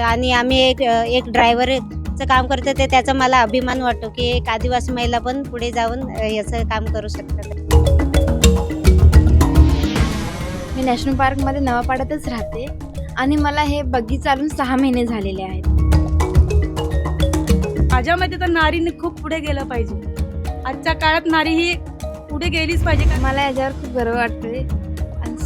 आणि आम्ही एक एक ड्रायव्हरचं काम करतो ते त्याचा मला अभिमान वाटतो की एक आदिवासी महिला पण पुढे जाऊन याचं काम करू शकतात. मी नॅशनल पार्कमध्ये नवापाड्यातच राहते आणि मला हे बग्गी चालून सहा महिने झालेले आहेत. माझ्या मते तर नारीने खूप पुढे गेलं पाहिजे. आजच्या काळात नारी ही पुढे गेलीच पाहिजे. कारण मला याच्यावर खूप गर्व वाटतोय.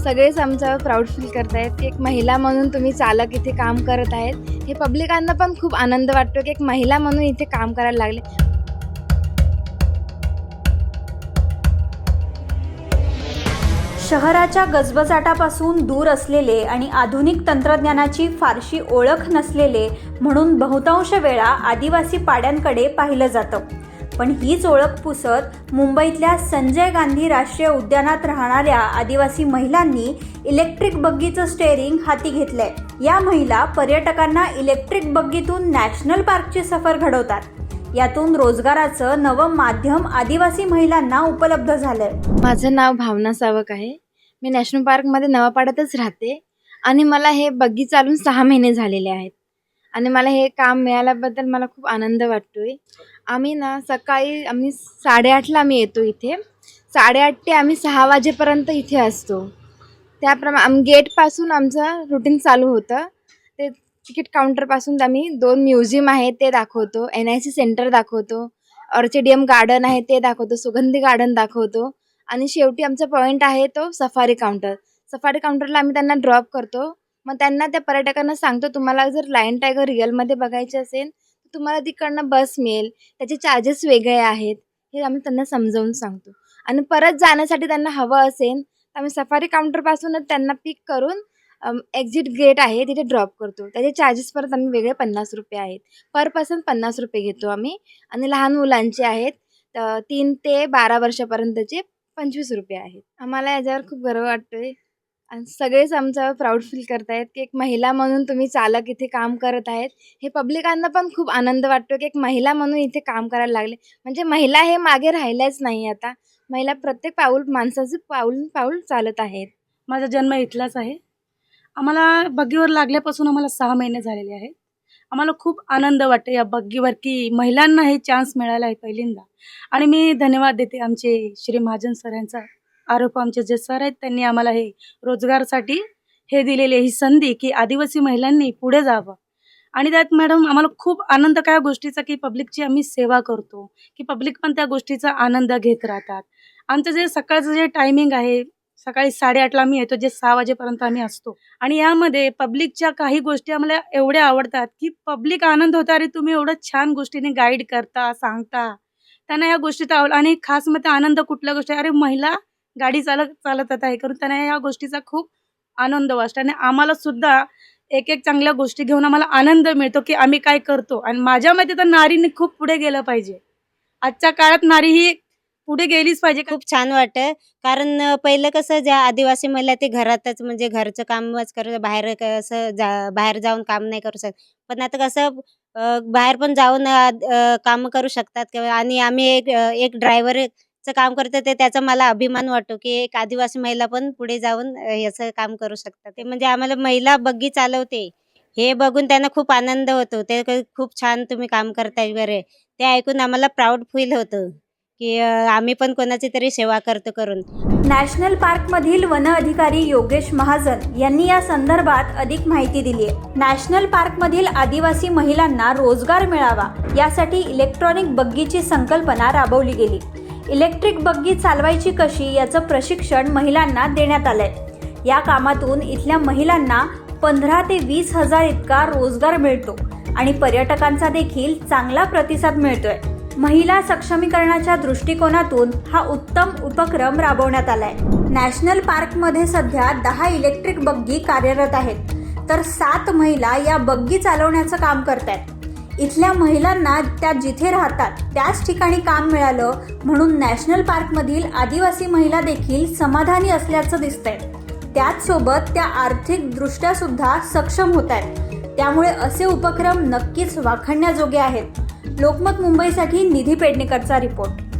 सगळेच आमच्यावर प्राऊड फील करत आहेत की एक महिला म्हणून तुम्ही चालक इथे काम करत आहेत. हे पब्लिकांना पण खूप आनंद वाटतो की एक महिला म्हणून इथे काम करायला लागले. शहराच्या गजबजाटापासून दूर असलेले आणि आधुनिक तंत्रज्ञानाची फारशी ओळख नसलेले म्हणून बहुतांश वेळा आदिवासी पाड्यांकडे पाहिलं जातं. पण हीच ओळख पुसत मुंबईतल्या संजय गांधी राष्ट्रीय उद्यानात राहणाऱ्या आदिवासी महिलांनी इलेक्ट्रिक बग्गीचं स्टेअरिंग हाती घेतलंय. या महिला पर्यटकांना इलेक्ट्रिक बग्गीतून नॅशनल पार्कची सफर घडवतात. यातून रोजगाराचं नवं माध्यम आदिवासी महिलांना उपलब्ध झालंय. माझं नाव भावना सावक आहे. मी नॅशनल पार्कमध्ये नवापाड्यातच राहते आणि मला हे बग्गी चालून सहा महिने झालेले आहेत. आणि मला हे काम मिळाल्याबद्दल मला खूप आनंद वाटतोय. आम्ही ना सकाळी आम्ही साडेआठला आम्ही येतो इथे. साडेआठ ते आम्ही सहा वाजेपर्यंत इथे असतो. त्याप्रमाणे आम गेटपासून आमचं रुटीन चालू होतं. ते तिकीट काउंटरपासून आम्ही दोन म्युझियम आहेत ते दाखवतो एन आय सी सेंटर दाखवतो ऑर्चिडियम गार्डन आहे ते दाखवतो सुगंधी गार्डन दाखवतो. आणि शेवटी आमचा पॉईंट आहे तो सफारी काउंटर सफारी काउंटरला आम्ही त्यांना ड्रॉप करतो. मग त्यांना त्या पर्यटकांना सांगतो तुम्हाला जर लायन टायगर रिअलमध्ये बघायचे असेल तर तुम्हाला तिकडनं बस मिळेल. त्याचे चार्जेस वेगळे आहेत. हे आम्ही त्यांना समजावून सांगतो. आणि परत जाण्यासाठी त्यांना हवं असेल तर आम्ही सफारी काउंटरपासूनच त्यांना पिक करून एक्झिट गेट आहे तिथे ड्रॉप करतो. त्याचे चार्जेस परत आम्ही वेगळे पन्नास रुपये आहेत. पर पर्सन पन्नास रुपये घेतो आम्ही. आणि लहान मुलांचे आहेत तर तीन ते बारा वर्षापर्यंतचे पंचवीस रुपये आहेत. आम्हाला याच्यावर खूप गर्व वाटतोय. आणि सगळेच आमचं प्राऊड फील करतायत की एक महिला म्हणून तुम्ही चालक इथे काम करत आहेत. हे पब्लिकांना पण खूप आनंद वाटतो की एक महिला म्हणून इथे काम करायला लागले. म्हणजे महिला हे मागे राहिल्याच नाही आता. महिला प्रत्येक पाऊल माणसाचे पाऊल पाऊल चालत आहेत. माझा जन्म इथलाच आहे. आम्हाला बग्गीवर लागल्यापासून आम्हाला सहा महिने झालेले आहेत. आम्हाला खूप आनंद वाटतो या बग्गीवर की महिलांना हे चान्स मिळाला आहे पहिल्यांदा. आणि मी धन्यवाद देते आमचे श्री महाजन सर यांचा आरोप आमचे जे सर आहेत त्यांनी आम्हाला हे रोजगारसाठी हे दिलेली ही संधी की आदिवासी महिलांनी पुढे जावं. आणि त्यात मॅडम आम्हाला खूप आनंद काय गोष्टीचा की पब्लिकची आम्ही सेवा करतो की पब्लिक पण त्या गोष्टीचा आनंद घेत राहतात. आमचं जे सकाळचं जे टायमिंग आहे सकाळी साडेआठला आम्ही येतो जे सहा वाजेपर्यंत आम्ही असतो. आणि यामध्ये पब्लिकच्या काही गोष्टी आम्हाला एवढ्या आवडतात की पब्लिक आनंद होता अरे तुम्ही एवढं छान गोष्टीने गाईड करता सांगता. त्यांना या गोष्टीचा आवड आणि खास मग आनंद कुठल्या गोष्टी अरे महिला गाडी चालत चालत आता हे करून त्यांना या गोष्टीचा खूप आनंद वाटतो. आणि आम्हाला सुद्धा एक एक चांगल्या गोष्टी घेऊन आम्हाला आनंद मिळतो की आम्ही काय करतो. आणि माझ्या मते तर नारीने खूप पुढे गेलं पाहिजे. आजच्या काळात नारी ही पुढे गेलीच पाहिजे. खूप छान वाटतं कारण पहिलं कसं ज्या आदिवासी महिला ते घरातच म्हणजे घरचं कामच करत बाहेर कसं जा बाहेर जाऊन काम नाही करू शकत. पण आता कसं बाहेर पण जाऊन काम करू शकतात किंवा आणि आम्ही एक एक ड्रायव्हर चं काम करतो ते त्याचा मला अभिमान वाटतो की एक आदिवासी महिला पण पुढे जाऊन याचं काम करू शकतात. ते म्हणजे आम्हाला महिला बग्गी चालवते हे बघून त्यांना खूप आनंद होतो. ते खूप छान तुम्ही काम करताय वगैरे. ते ऐकून आम्हाला प्राऊड फील होतं की आम्ही पण कोणाची तरी सेवा करतो करून. नॅशनल पार्कमधील वन अधिकारी योगेश महाजन यांनी या संदर्भात अधिक माहिती दिली आहे नॅशनल पार्कमधील आदिवासी महिलांना रोजगार मिळावा यासाठी इलेक्ट्रॉनिक बग्गीची संकल्पना राबवली गेली. इलेक्ट्रिक बग्गी चालवायची कशी याचं प्रशिक्षण महिलांना देण्यात आलंय. या कामातून इथल्या महिलांना पंधरा ते वीस हजार इतका रोजगार मिळतो आणि पर्यटकांचा देखील चांगला प्रतिसाद मिळतोय. महिला सक्षमीकरणाच्या दृष्टिकोनातून हा उत्तम उपक्रम राबवण्यात आलाय. नॅशनल पार्कमध्ये सध्या दहा इलेक्ट्रिक बग्गी कार्यरत आहेत. तर सात महिला या बग्गी चालवण्याचं काम करतायत. इथल्या महिलांना त्या जिथे राहतात त्याच ठिकाणी काम मिळालं म्हणून नॅशनल पार्कमधील आदिवासी महिला देखील समाधानी असल्याचं दिसतंय. त्याचसोबत त्या आर्थिकदृष्ट्या सुद्धा सक्षम होत आहेत त्यामुळे असे उपक्रम नक्कीच वाखणण्याजोगे आहेत. लोकमत मुंबईसाठी निधी पेडणेकरचा रिपोर्ट.